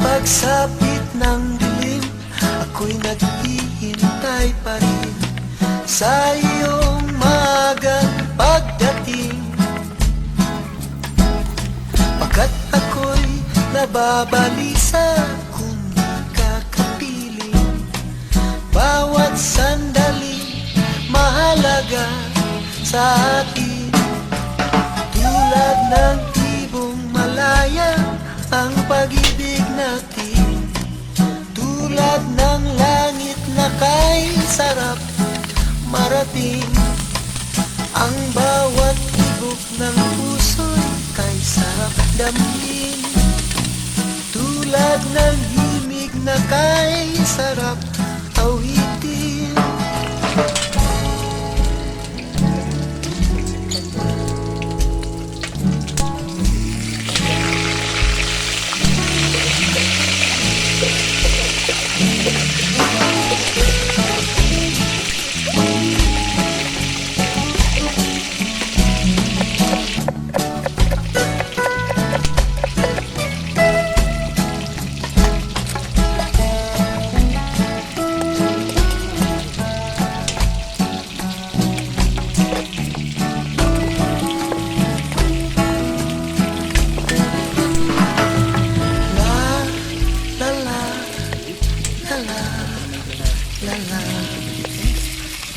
pagsapit ng dilim Ako'y naghihintay pa rin. Sa iyong magang pagdating Pagkat ako'y nababalisa Kung kakapiling Bawat sandali mahalaga sa akin Tulad ng tibong malaya ang sarap marating Ang bawat tibok ng puso'y kay sarap damhin. Tulad ng himig na kay sarap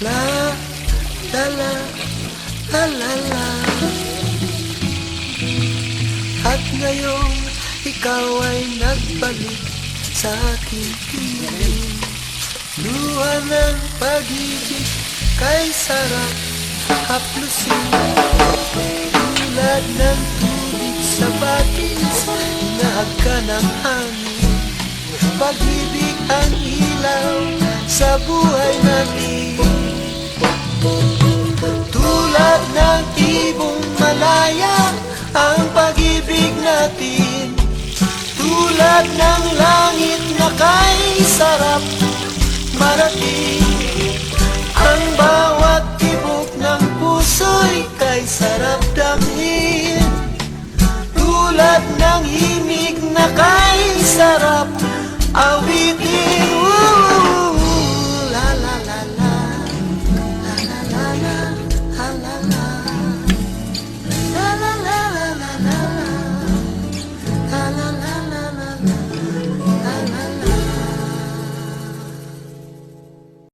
la la la la la la. At ngayong ikaw ay nagbalik sa aking piling. Luha ng pag-ibig kay sarap haplusin Tulad ng tubig sa batis Inahag ka ng hangin. Pag-ibig ang ilaw sa buhay natin malaya Ang pag-ibig natin Tulad ng langit na kay sarap marating Ang bawat tibok ng puso'y kay sarap damhin. Tulad ng himig na kay sarap awitin